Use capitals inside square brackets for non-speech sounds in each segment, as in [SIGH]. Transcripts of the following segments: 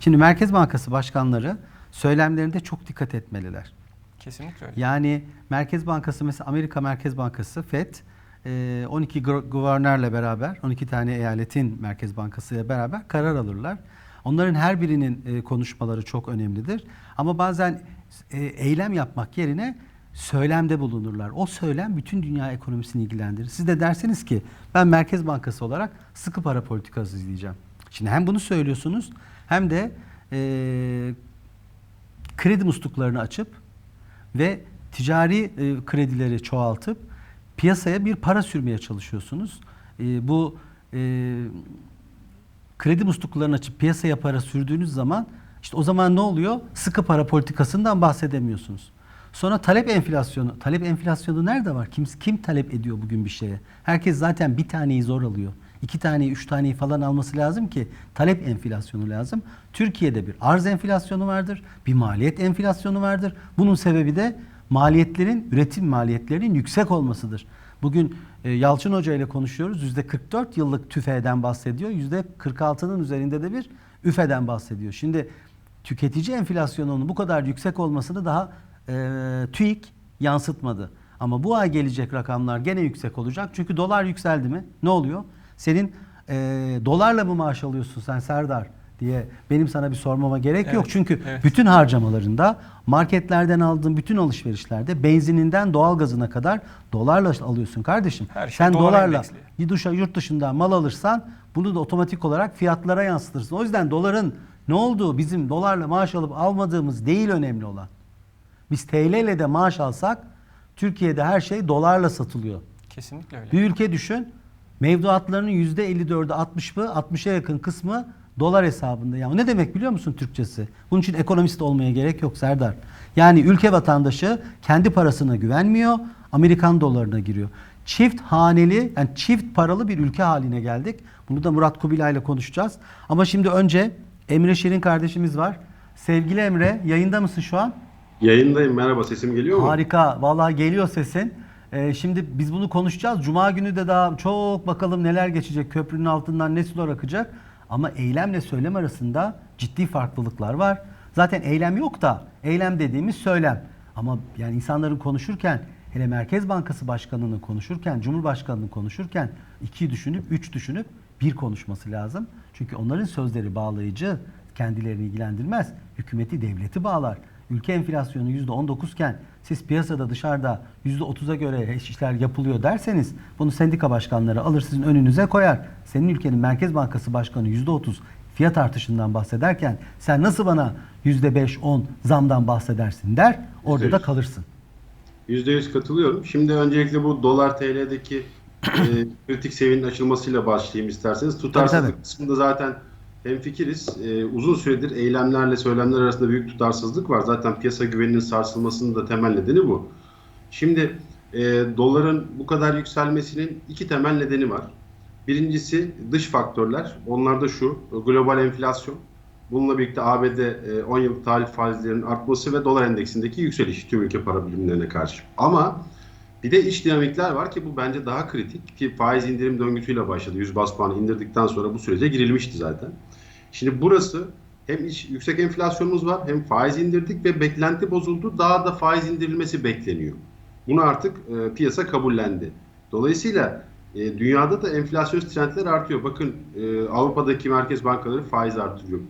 Şimdi Merkez Bankası başkanları söylemlerinde çok dikkat etmeliler. Kesinlikle öyle. Yani Merkez Bankası mesela Amerika Merkez Bankası FED e, 12 gro- guvernörle beraber 12 tane eyaletin Merkez Bankası ile beraber karar alırlar. Onların her birinin e, konuşmaları çok önemlidir. Ama bazen e, eylem yapmak yerine söylemde bulunurlar. O söylem bütün dünya ekonomisini ilgilendirir. Siz de derseniz ki ben Merkez Bankası olarak sıkı para politikası izleyeceğim. Şimdi hem bunu söylüyorsunuz hem de e, kredi musluklarını açıp ve ticari e, kredileri çoğaltıp piyasaya bir para sürmeye çalışıyorsunuz. E, bu e, kredi musluklarını açıp piyasaya para sürdüğünüz zaman işte o zaman ne oluyor? Sıkı para politikasından bahsedemiyorsunuz. Sonra talep enflasyonu. Talep enflasyonu nerede var? Kim kim talep ediyor bugün bir şeye? Herkes zaten bir taneyi zor alıyor. İki taneyi, üç taneyi falan alması lazım ki talep enflasyonu lazım. Türkiye'de bir arz enflasyonu vardır, bir maliyet enflasyonu vardır. Bunun sebebi de maliyetlerin, üretim maliyetlerinin yüksek olmasıdır. Bugün e, Yalçın Hoca ile konuşuyoruz. Yüzde 44 yıllık tüfeden bahsediyor. Yüzde 46'nın üzerinde de bir üfeden bahsediyor. Şimdi tüketici enflasyonunun bu kadar yüksek olmasını daha e, TÜİK yansıtmadı. Ama bu ay gelecek rakamlar gene yüksek olacak. Çünkü dolar yükseldi mi? Ne oluyor? Senin e, dolarla mı maaş alıyorsun sen Serdar diye benim sana bir sormama gerek yok. Evet, Çünkü evet. bütün harcamalarında marketlerden aldığın bütün alışverişlerde benzininden doğalgazına kadar dolarla alıyorsun kardeşim. Her şey sen dolar dolarla bir duşa yurt dışından mal alırsan bunu da otomatik olarak fiyatlara yansıtırsın. O yüzden doların ne olduğu bizim dolarla maaş alıp almadığımız değil önemli olan. Biz TL ile de maaş alsak Türkiye'de her şey dolarla satılıyor. Kesinlikle öyle. Bir ülke düşün. Mevduatlarının %54'ü 60'ı 60'a yakın kısmı dolar hesabında. Yani ne demek biliyor musun Türkçesi? Bunun için ekonomist olmaya gerek yok Serdar. Yani ülke vatandaşı kendi parasına güvenmiyor. Amerikan dolarına giriyor. Çift haneli yani çift paralı bir ülke haline geldik. Bunu da Murat Kubilay ile konuşacağız. Ama şimdi önce Emre Şirin kardeşimiz var. Sevgili Emre yayında mısın şu an? Yayındayım. Merhaba. Sesim geliyor mu? Harika. Vallahi geliyor sesin. Ee, şimdi biz bunu konuşacağız. Cuma günü de daha çok bakalım neler geçecek. Köprünün altından ne sular akacak. Ama eylemle söylem arasında ciddi farklılıklar var. Zaten eylem yok da eylem dediğimiz söylem. Ama yani insanların konuşurken hele Merkez Bankası Başkanı'nın konuşurken, Cumhurbaşkanı'nın konuşurken iki düşünüp, üç düşünüp bir konuşması lazım. Çünkü onların sözleri bağlayıcı, kendilerini ilgilendirmez. Hükümeti, devleti bağlar. Ülke enflasyonu %19 iken siz piyasada dışarıda %30'a göre işler yapılıyor derseniz bunu sendika başkanları alır sizin önünüze koyar. Senin ülkenin Merkez Bankası Başkanı %30 fiyat artışından bahsederken sen nasıl bana %5-10 zamdan bahsedersin der orada da %100. kalırsın. %100 katılıyorum. Şimdi öncelikle bu dolar TL'deki [CLEARS THROAT] e, kritik seviyenin açılmasıyla başlayayım isterseniz. Tutarsızlık kısmında zaten hemfikiriz. E, uzun süredir eylemlerle söylemler arasında büyük tutarsızlık var. Zaten piyasa güveninin sarsılmasının da temel nedeni bu. Şimdi e, doların bu kadar yükselmesinin iki temel nedeni var. Birincisi dış faktörler. Onlar da şu, global enflasyon. Bununla birlikte ABD e, 10 yıllık tarih faizlerinin artması ve dolar endeksindeki yükseliş tüm ülke para birimlerine karşı. Ama bir de iç dinamikler var ki bu bence daha kritik ki faiz indirim döngüsüyle başladı. 100 bas puanı indirdikten sonra bu sürece girilmişti zaten. Şimdi burası hem yüksek enflasyonumuz var hem faiz indirdik ve beklenti bozuldu. Daha da faiz indirilmesi bekleniyor. Bunu artık e, piyasa kabullendi. Dolayısıyla e, dünyada da enflasyon trendler artıyor. Bakın e, Avrupa'daki merkez bankaları faiz artırıyor.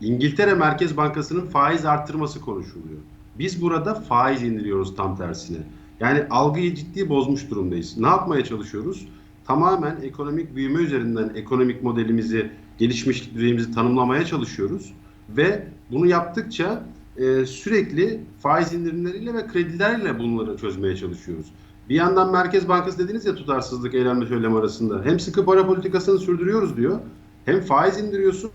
İngiltere Merkez Bankası'nın faiz arttırması konuşuluyor. Biz burada faiz indiriyoruz tam tersine. Yani algıyı ciddi bozmuş durumdayız. Ne yapmaya çalışıyoruz? Tamamen ekonomik büyüme üzerinden ekonomik modelimizi, gelişmiş düzeyimizi tanımlamaya çalışıyoruz. Ve bunu yaptıkça e, sürekli faiz indirimleriyle ve kredilerle bunları çözmeye çalışıyoruz. Bir yandan Merkez Bankası dediniz ya tutarsızlık eylemle söylem arasında. Hem sıkı para politikasını sürdürüyoruz diyor. Hem faiz indiriyorsun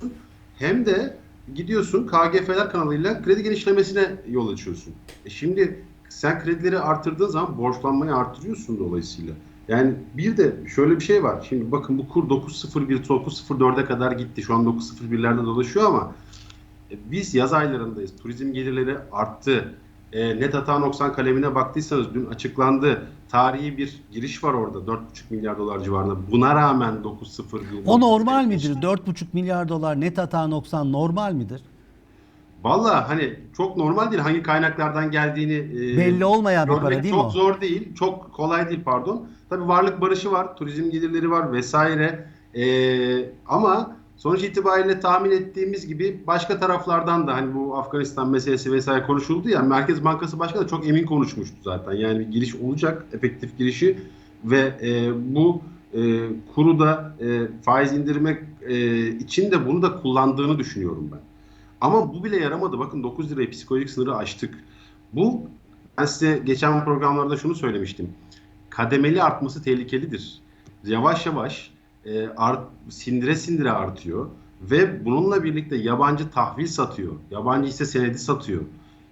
hem de gidiyorsun KGF'ler kanalıyla kredi genişlemesine yol açıyorsun. E şimdi sen kredileri artırdığın zaman borçlanmayı artırıyorsun dolayısıyla. Yani bir de şöyle bir şey var. Şimdi bakın bu kur 9.01 9.04'e kadar gitti. Şu an 9.01'lerde dolaşıyor ama e, biz yaz aylarındayız. Turizm gelirleri arttı. E, net hata noksan kalemine baktıysanız dün açıklandı. Tarihi bir giriş var orada 4,5 milyar dolar civarında. Buna rağmen 9.01 O normal midir? 4,5 milyar dolar net hata noksan normal midir? Valla hani çok normal değil hangi kaynaklardan geldiğini e, Belli olmayan bir para değil çok mi o? zor değil. Çok kolay değil pardon. Tabii varlık barışı var, turizm gelirleri var vesaire. E, ama sonuç itibariyle tahmin ettiğimiz gibi başka taraflardan da hani bu Afganistan meselesi vesaire konuşuldu ya Merkez Bankası Başkanı da çok emin konuşmuştu zaten. Yani bir giriş olacak, efektif girişi ve e, bu e, kuru da e, faiz indirmek e, için de bunu da kullandığını düşünüyorum ben. Ama bu bile yaramadı. Bakın 9 liraya psikolojik sınırı aştık. Bu ben size geçen programlarda şunu söylemiştim. Kademeli artması tehlikelidir. Yavaş yavaş e, art, sindire sindire artıyor ve bununla birlikte yabancı tahvil satıyor. Yabancı hisse senedi satıyor.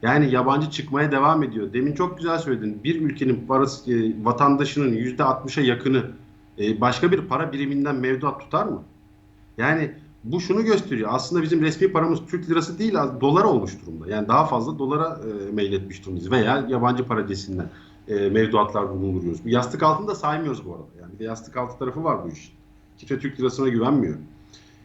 Yani yabancı çıkmaya devam ediyor. Demin çok güzel söyledin. Bir ülkenin parası e, vatandaşının %60'a yakını e, başka bir para biriminden mevduat tutar mı? Yani bu şunu gösteriyor. Aslında bizim resmi paramız Türk lirası değil, dolar olmuş durumda. Yani daha fazla dolara e, meyletmiş durumdayız. Veya yabancı para cinsinden e, mevduatlar bulunduruyoruz. Bu yastık altında saymıyoruz bu arada. Yani bir de yastık altı tarafı var bu işin. Kimse Türk lirasına güvenmiyor.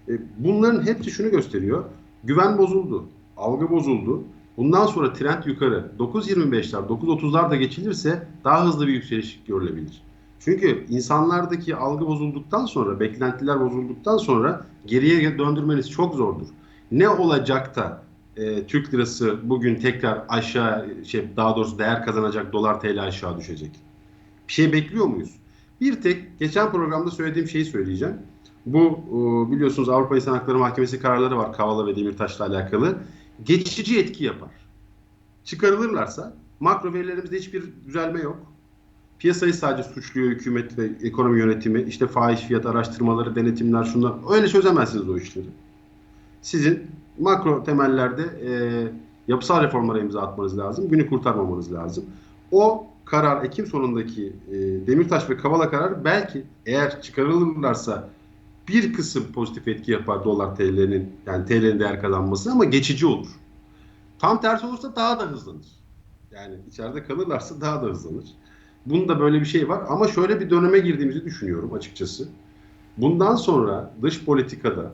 E, bunların hepsi şunu gösteriyor. Güven bozuldu. Algı bozuldu. Bundan sonra trend yukarı 9.25'ler, 9.30'lar da geçilirse daha hızlı bir yükseliş görülebilir. Çünkü insanlardaki algı bozulduktan sonra, beklentiler bozulduktan sonra geriye döndürmeniz çok zordur. Ne olacak da e, Türk lirası bugün tekrar aşağı, şey daha doğrusu değer kazanacak, dolar TL aşağı düşecek? Bir şey bekliyor muyuz? Bir tek geçen programda söylediğim şeyi söyleyeceğim. Bu e, biliyorsunuz Avrupa İnsan Hakları Mahkemesi kararları var Kavala ve Demirtaş'la alakalı. Geçici etki yapar. Çıkarılırlarsa makro verilerimizde hiçbir düzelme yok. Piyasayı sadece suçluyor hükümet ve ekonomi yönetimi. İşte faiz fiyat araştırmaları, denetimler şunlar. Öyle çözemezsiniz o işleri. Sizin makro temellerde e, yapısal reformlara imza atmanız lazım. Günü kurtarmamanız lazım. O karar Ekim sonundaki e, Demirtaş ve Kavala kararı belki eğer çıkarılırlarsa bir kısım pozitif etki yapar dolar TL'nin yani TL'nin değer kazanması ama geçici olur. Tam tersi olursa daha da hızlanır. Yani içeride kalırlarsa daha da hızlanır. Bunda böyle bir şey var ama şöyle bir döneme girdiğimizi düşünüyorum açıkçası. Bundan sonra dış politikada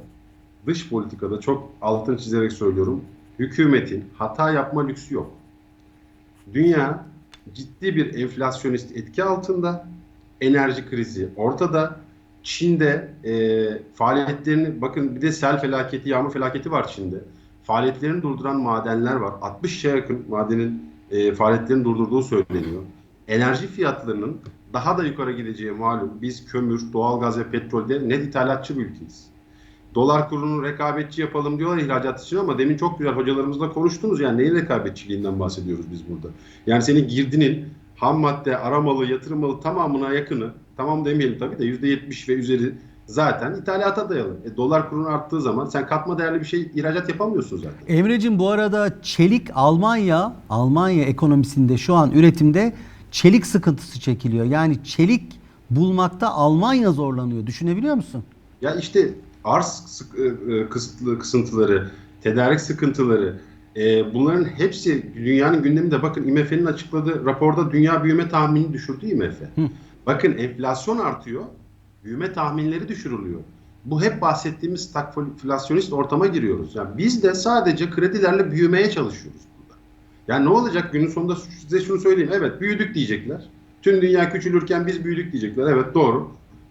dış politikada çok altını çizerek söylüyorum. Hükümetin hata yapma lüksü yok. Dünya ciddi bir enflasyonist etki altında. Enerji krizi ortada. Çin'de e, faaliyetlerini bakın bir de sel felaketi, yağmur felaketi var Çin'de. Faaliyetlerini durduran madenler var. 60'a yakın madenin e, faaliyetlerini durdurduğu söyleniyor enerji fiyatlarının daha da yukarı gideceği malum. Biz kömür, doğalgaz ve petrolde net ithalatçı bir ülkeyiz. Dolar kurunu rekabetçi yapalım diyorlar ihracat için ama demin çok güzel hocalarımızla konuştunuz. Yani neyin rekabetçiliğinden bahsediyoruz biz burada? Yani senin girdinin ham madde, aramalı, yatırım malı tamamına yakını, tamam demeyelim tabii de %70 ve üzeri zaten ithalata dayalı. E, dolar kurunu arttığı zaman sen katma değerli bir şey ihracat yapamıyorsun zaten. Emre'cim bu arada çelik Almanya, Almanya ekonomisinde şu an üretimde çelik sıkıntısı çekiliyor. Yani çelik bulmakta Almanya zorlanıyor. Düşünebiliyor musun? Ya işte arz sık, e, kısıtlı kısıntıları, tedarik sıkıntıları, e, bunların hepsi dünyanın gündeminde. Bakın IMF'nin açıkladığı raporda dünya büyüme tahminini düşürdü IMF. Hı. Bakın enflasyon artıyor, büyüme tahminleri düşürülüyor. Bu hep bahsettiğimiz stagflasyonist ortama giriyoruz. Yani biz de sadece kredilerle büyümeye çalışıyoruz. Yani ne olacak günün sonunda size şunu söyleyeyim. Evet büyüdük diyecekler. Tüm dünya küçülürken biz büyüdük diyecekler. Evet doğru.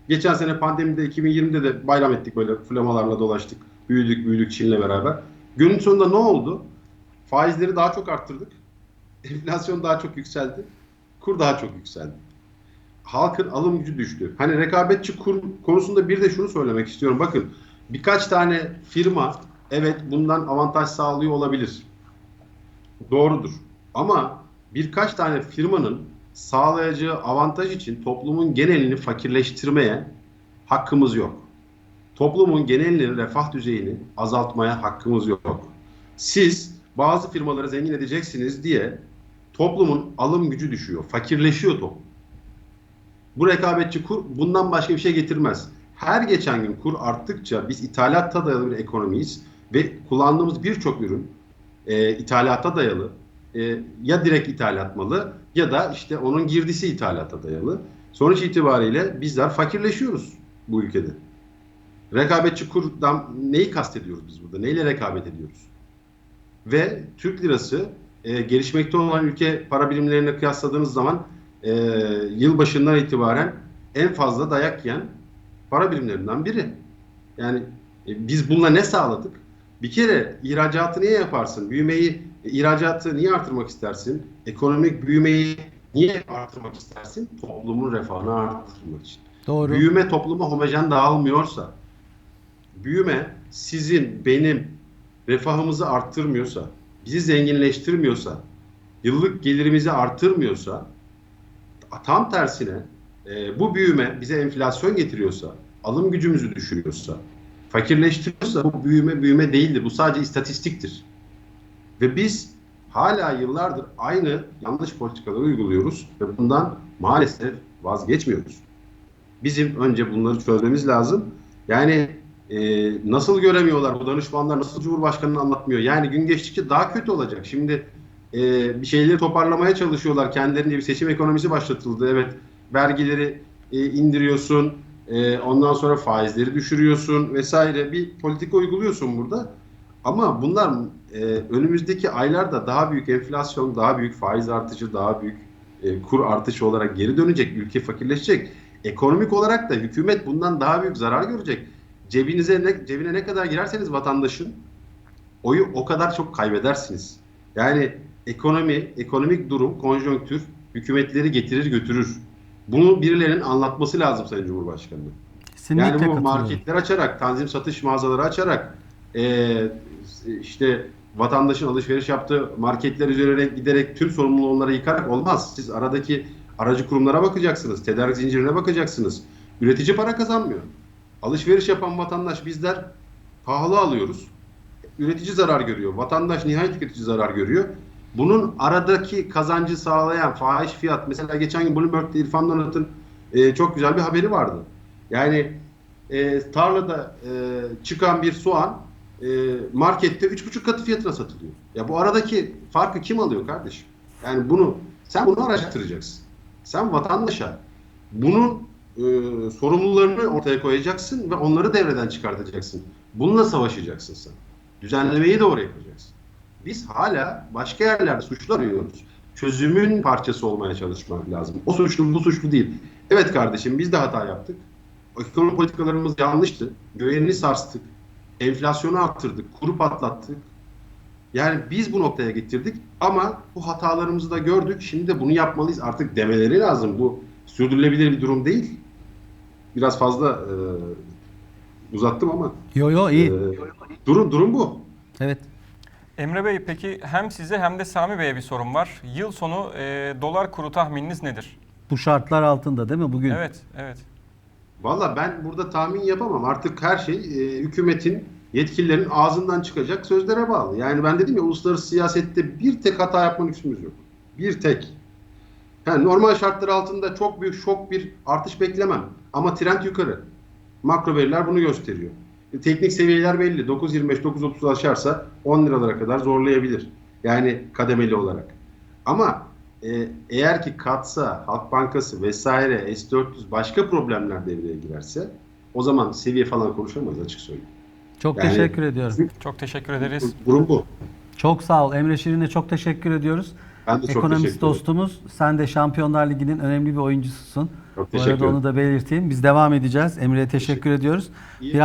Geçen sene pandemide 2020'de de bayram ettik böyle flamalarla dolaştık. Büyüdük büyüdük Çin'le beraber. Günün sonunda ne oldu? Faizleri daha çok arttırdık. [LAUGHS] Enflasyon daha çok yükseldi. Kur daha çok yükseldi. Halkın alım gücü düştü. Hani rekabetçi kur konusunda bir de şunu söylemek istiyorum. Bakın birkaç tane firma evet bundan avantaj sağlıyor olabilir. Doğrudur. Ama birkaç tane firmanın sağlayacağı avantaj için toplumun genelini fakirleştirmeye hakkımız yok. Toplumun genelini, refah düzeyini azaltmaya hakkımız yok. Siz bazı firmaları zengin edeceksiniz diye toplumun alım gücü düşüyor, fakirleşiyor toplum. Bu rekabetçi kur bundan başka bir şey getirmez. Her geçen gün kur arttıkça biz ithalatta dayalı bir ekonomiyiz ve kullandığımız birçok ürün e, ithalata dayalı e, ya direkt ithalat malı ya da işte onun girdisi ithalata dayalı. Sonuç itibariyle bizler fakirleşiyoruz bu ülkede. Rekabetçi kurdan neyi kastediyoruz biz burada? Neyle rekabet ediyoruz? ve Türk lirası e, gelişmekte olan ülke para birimlerine kıyasladığınız zaman e, yıl başından itibaren en fazla dayak yiyen para birimlerinden biri. Yani e, biz bununla ne sağladık? Bir kere ihracatı niye yaparsın? Büyümeyi, e, ihracatı niye artırmak istersin? Ekonomik büyümeyi niye artırmak istersin? Toplumun refahını artırmak için. Doğru. Büyüme topluma homojen dağılmıyorsa, büyüme sizin, benim refahımızı arttırmıyorsa, bizi zenginleştirmiyorsa, yıllık gelirimizi artırmıyorsa, tam tersine e, bu büyüme bize enflasyon getiriyorsa, alım gücümüzü düşürüyorsa, fakirleştiriyorsa bu büyüme büyüme değildir. Bu sadece istatistiktir. Ve biz hala yıllardır aynı yanlış politikaları uyguluyoruz ve bundan maalesef vazgeçmiyoruz. Bizim önce bunları çözmemiz lazım. Yani e, nasıl göremiyorlar bu danışmanlar, nasıl Cumhurbaşkanı'nı anlatmıyor? Yani gün geçtikçe daha kötü olacak. Şimdi e, bir şeyleri toparlamaya çalışıyorlar. Kendilerince bir seçim ekonomisi başlatıldı. Evet, vergileri e, indiriyorsun, e, ondan sonra faizleri düşürüyorsun vesaire bir politika uyguluyorsun burada. Ama bunlar e, önümüzdeki aylarda daha büyük enflasyon, daha büyük faiz artışı, daha büyük e, kur artışı olarak geri dönecek. Ülke fakirleşecek. Ekonomik olarak da hükümet bundan daha büyük zarar görecek. Cebinize ne, cebine ne kadar girerseniz vatandaşın oyu o kadar çok kaybedersiniz. Yani ekonomi, ekonomik durum, konjonktür hükümetleri getirir götürür. Bunu birilerinin anlatması lazım Sayın Cumhurbaşkanı. Kesinlikle Yani bu marketler açarak, tanzim satış mağazaları açarak eee, işte vatandaşın alışveriş yaptığı marketler üzerine giderek tüm sorumluluğu onlara yıkarak olmaz. Siz aradaki aracı kurumlara bakacaksınız, tedarik zincirine bakacaksınız. Üretici para kazanmıyor. Alışveriş yapan vatandaş bizler pahalı alıyoruz. Üretici zarar görüyor. Vatandaş nihayet tüketici zarar görüyor. Bunun aradaki kazancı sağlayan fahiş fiyat. Mesela geçen gün Bloomberg'de İrfan Donat'ın e, çok güzel bir haberi vardı. Yani e, tarlada e, çıkan bir soğan e, markette 3,5 katı fiyatına satılıyor. Ya bu aradaki farkı kim alıyor kardeşim? Yani bunu sen bunu araştıracaksın. Sen vatandaşa bunun e, sorumlularını ortaya koyacaksın ve onları devreden çıkartacaksın. Bununla savaşacaksın sen. Düzenlemeyi de oraya yapacaksın. Biz hala başka yerlerde suçlu arıyoruz. Çözümün parçası olmaya çalışmak lazım. O suçlu bu suçlu değil. Evet kardeşim biz de hata yaptık. Ekonomi politikalarımız yanlıştı. Güvenini sarstık. Enflasyonu arttırdık. Kuru patlattık. Yani biz bu noktaya getirdik ama bu hatalarımızı da gördük. Şimdi de bunu yapmalıyız artık demeleri lazım. Bu sürdürülebilir bir durum değil. Biraz fazla e, uzattım ama Yo yo iyi. e, durum durum bu. Evet. Emre Bey peki hem size hem de Sami Bey'e bir sorum var. Yıl sonu e, dolar kuru tahmininiz nedir? Bu şartlar altında değil mi bugün? Evet, evet. Valla ben burada tahmin yapamam. Artık her şey e, hükümetin yetkililerin ağzından çıkacak sözlere bağlı. Yani ben dedim ya uluslararası siyasette bir tek hata yapma lüksümüz yok. Bir tek. Yani normal şartlar altında çok büyük şok bir artış beklemem. Ama trend yukarı. Makro veriler bunu gösteriyor. Teknik seviyeler belli. 9.25, 9.30 aşarsa 10 liralara kadar zorlayabilir. Yani kademeli olarak. Ama e, eğer ki Katsa, Halk Bankası vesaire S400 başka problemler devreye girerse o zaman seviye falan konuşamayız açık söyleyeyim. Çok Yani- teşekkür ediyorum. Çok teşekkür ederiz. Durum bu. Çok sağ ol. Emre Şirin'e çok teşekkür ediyoruz. Ben de çok Ekonomist teşekkür dostumuz. Sen de Şampiyonlar Ligi'nin önemli bir oyuncususun. Çok Bu teşekkür arada onu da belirteyim. Biz devam edeceğiz. Emre'ye teşekkür ediyoruz. İyi. Biraz